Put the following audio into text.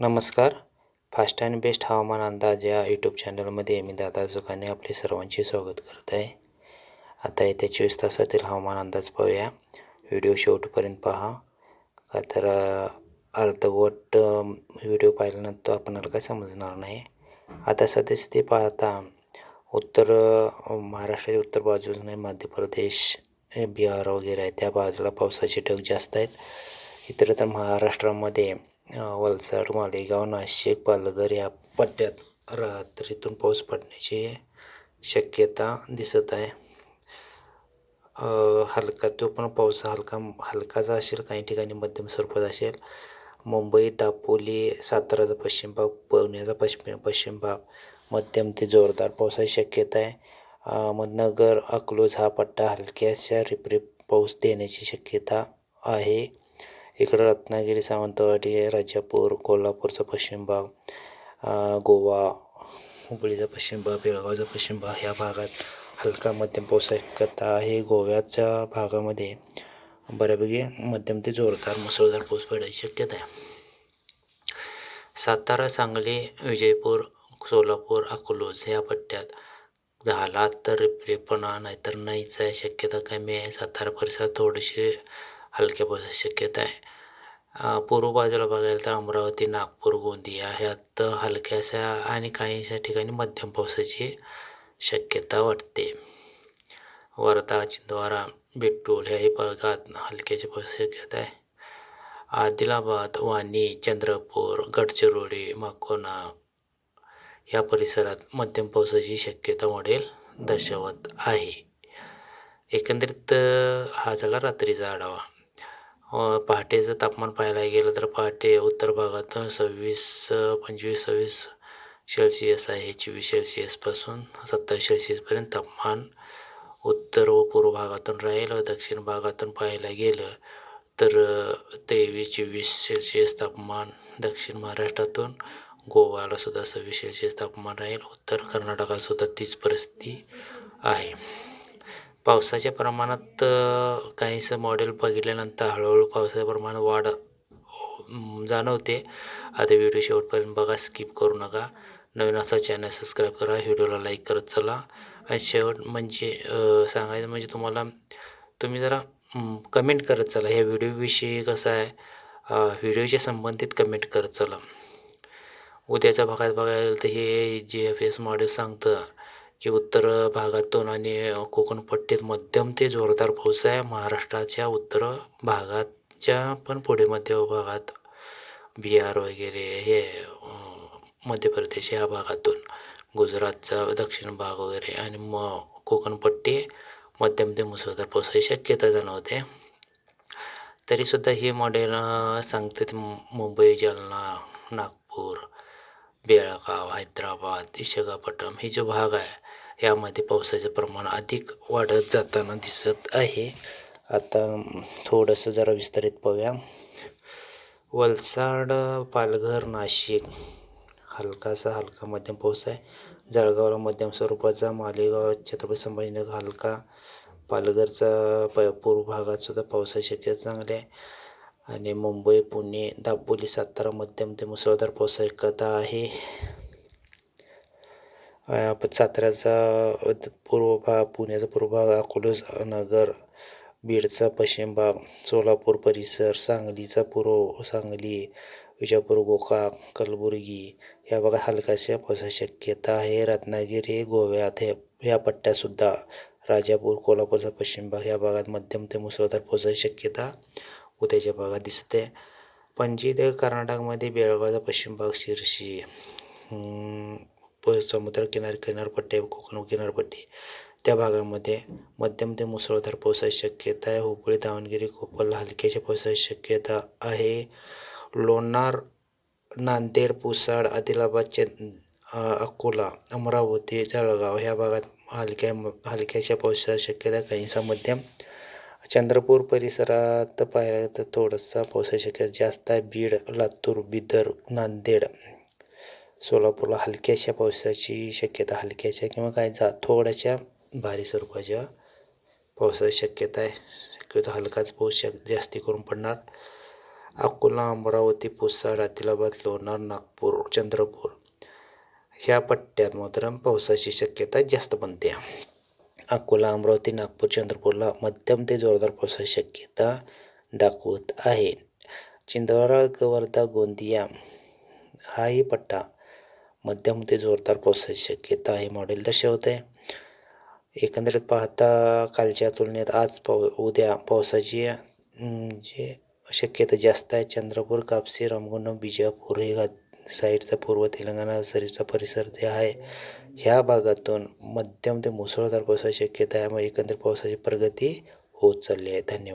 नमस्कार. Fast and best हवामान अंदाज या यूट्यूब चॅनलमध्ये मी दादा जुकाने आपले सर्वांचे स्वागत करत आहे. आता येत्या चोवीस तासातील हवामान अंदाज पाहूया. व्हिडिओ शेवटपर्यंत पहा. का तर अर्धवट व्हिडिओ पाहिल्यानंतर आपणाला काय समजणार नाही. आता सध्यास्थिती पाहता उत्तर महाराष्ट्राच्या उत्तर बाजूने मध्य प्रदेश बिहार वगैरे आहे. त्या बाजूला पावसाचे ढग जास्त आहेत. इतर तर महाराष्ट्रामध्ये वलसाड मालेगाव नाशिक पालघर या पट्ट्यात रात्रीतून पाऊस पडण्याची शक्यता दिसत आहे. हलका तो पण पाऊस हलका हलकाचा असेल काही ठिकाणी मध्यम स्वरूपाचा असेल. मुंबई दापोली साताराचा पश्चिम भाग पुण्याचा पश्चिम पश्चिम भाग मध्यम ते जोरदार पावसाची शक्यता आहे. अहमदनगर अकलूज हा पट्टा हलक्याशा रिपरिप पाऊस देण्याची शक्यता आहे. इकडं रत्नागिरी सावंतवाडी राजापूर कोल्हापूरचा पश्चिम भाग गोवा हुबळीचा पश्चिम भाग बेळगावचा पश्चिम भाग ह्या भागात हलका मध्यम पाऊस शक्यता आहे गोव्याच्या भागामध्ये बऱ्यापैकी मध्यम ते जोरदार मुसळधार पाऊस पडायची शक्यता आहे. सातारा सांगली विजयपूर सोलापूर अकलूज या पट्ट्यात झाला तर रिपरिपणा नाहीतर नाहीच आहे. शक्यता कमी आहे. सातारा परिसरात थोडीशी हलक्या पावसाची शक्यता आहे. पूर्व बाजूला बघायला तर अमरावती नागपूर गोंदिया ह्यात हलक्याशा आणि काहीशा ठिकाणी मध्यम पावसाची शक्यता वाटते. वर्धा छिंदवारा बिट्टूल ह्याही भागात हलक्याची पावसाची शक्यता आहे. आदिलाबाद वाणी चंद्रपूर गडचिरोली माकोना या परिसरात मध्यम पावसाची शक्यता मॉडेल दर्शवत आहे. एकंदरीत हा झाला रात्रीचा आढावा. पहाटेचं तापमान पाहायला गेलं तर पहाटे उत्तर भागातून सव्वीस पंचवीस सव्वीस सेल्सिअस आहे चोवीस सेल्सिअसपासून सत्तावीस सेल्सिअसपर्यंत तापमान उत्तर व पूर्व भागातून राहील दक्षिण भागातून पाहायला गेलं तर तेवीस चोवीस सेल्सिअस तापमान दक्षिण महाराष्ट्रातून गोव्याला सुद्धा सव्वीस सेल्सिअस तापमान राहील उत्तर कर्नाटकात सुद्धा तीच परिस्थिती आहे. पावसाच्या प्रमाणात काहीसं मॉडेल बघितल्यानंतर हळूहळू पावसाच्या प्रमाणात वाढ जाणवते. आता व्हिडिओ शेवटपर्यंत बघा स्किप करू नका. नवीन असा चॅनल सबस्क्राईब करा व्हिडिओला लाईक करत चला. आणि शेवट म्हणजे सांगायचं म्हणजे तुम्हाला तुम्ही जरा कमेंट करत चला. ह्या व्हिडिओविषयी कसं आहे व्हिडिओच्या संबंधित कमेंट करत चला. उद्याच्या भागात बघायला तर हे जे एफ एस मॉडेल सांगतं की उत्तर भागातून आणि कोकण पट्टीत मध्यम ते जोरदार पाऊस आहे. महाराष्ट्राच्या उत्तर भागाच्या पण पुढे मध्य भागात बिहार वगैरे हे मध्य प्रदेश या भागातून गुजरातचा दक्षिण भाग वगैरे आणि म कोकणपट्टी मध्यम ते मुसळधार पावसाची शक्यता जाणवते. तरीसुद्धा हे मॉडेल सांगते मुंबई जालना नागपूर बेळगाव हैदराबाद विशाखापट्टणम हे जो भाग आहे यामध्ये पावसाचे प्रमाण अधिक वाढत जाताना दिसत आहे. आता थोडंसं जरा विस्तारित पाहूया. वलसाड पालघर नाशिक हलकासा हलका मध्यम पाऊस आहे. जळगावला मध्यम स्वरूपाचा मालेगाव छत्रपती संभाजीनगर हलका. पालघरचा प पूर्व भागात सुद्धा पावसाची शक्यता चांगली आहे. आणि मुंबई पुणे दापोली सातारा मध्यम ते मुसळधार पाऊस शक्यता आहे. साताऱ्याचा पूर्व भाग पुण्याचा पूर्व भाग अकोला नगर बीडचा पश्चिम भाग सोलापूर परिसर सांगलीचा पूर्व सांगली विजापूर गोकाक कलबुर्गी या भागात हलकाशा पावसाची शक्यता आहे. रत्नागिरी गोव्यात हे या पट्ट्यासुद्धा राजापूर कोल्हापूरचा पश्चिम भाग या भागात मध्यम ते मुसळधार पावसाची शक्यता उद्याच्या भागात दिसते. पणजी ते कर्नाटकमध्ये बेळगावचा पश्चिम भाग शिरशी प समुद्र किनारपट्टी कोकण किनारपट्टी. त्या भागामध्ये मध्यम ते मुसळधार पावसाची शक्यता आहे. हुबळी दावणगिरी कोपरला हलक्याच्या पावसाची शक्यता आहे. लोणार नांदेड पुसाड आदिलाबाद चे अकोला अमरावती जळगाव ह्या भागात हलक्या हलक्याच्या पावसाची शक्यता काहीसा मध्यम चंद्रपूर परिसरात पाहिलं तर थोडंसं पावसाची शक्यता जास्त आहे. बीड लातूर बिदर नांदेड सोलापूरला हलक्याशा पावसाची शक्यता हलक्याच्या किंवा काय जा थोड्याशा भारी स्वरूपाच्या पावसाची शक्यता आहे. शक्यतो हलकाच पाऊस शक जास्ती करून पडणार. अकोला अमरावती पुसाड आदिलाबाद लोणार नागपूर चंद्रपूर ह्या पट्ट्यात मात्र पावसाची शक्यता जास्त बनते. अकोला अमरावती नागपूर चंद्रपूरला मध्यम ते जोरदार पावसाची शक्यता दाखवत आहे. चिंदवाडा वर्धा गोंदिया हाही पट्टा मध्यम ते जोरदार पावसाची शक्यता हे मॉडेल दर्शवत आहे. एकंदरीत पाहता कालच्या तुलनेत आज पाव उद्या पावसाची जे शक्यता जास्त आहे चंद्रपूर कापसी रामगुंडम बिजापूर हे साईडचा पूर्व तेलंगणा सरीचा परिसर जे आहे. ह्या भागातून मध्यम ते मुसळधार पावसाची शक्यता आहे. मग एकंदरीत पावसाची प्रगती होत चालली आहे. धन्यवाद.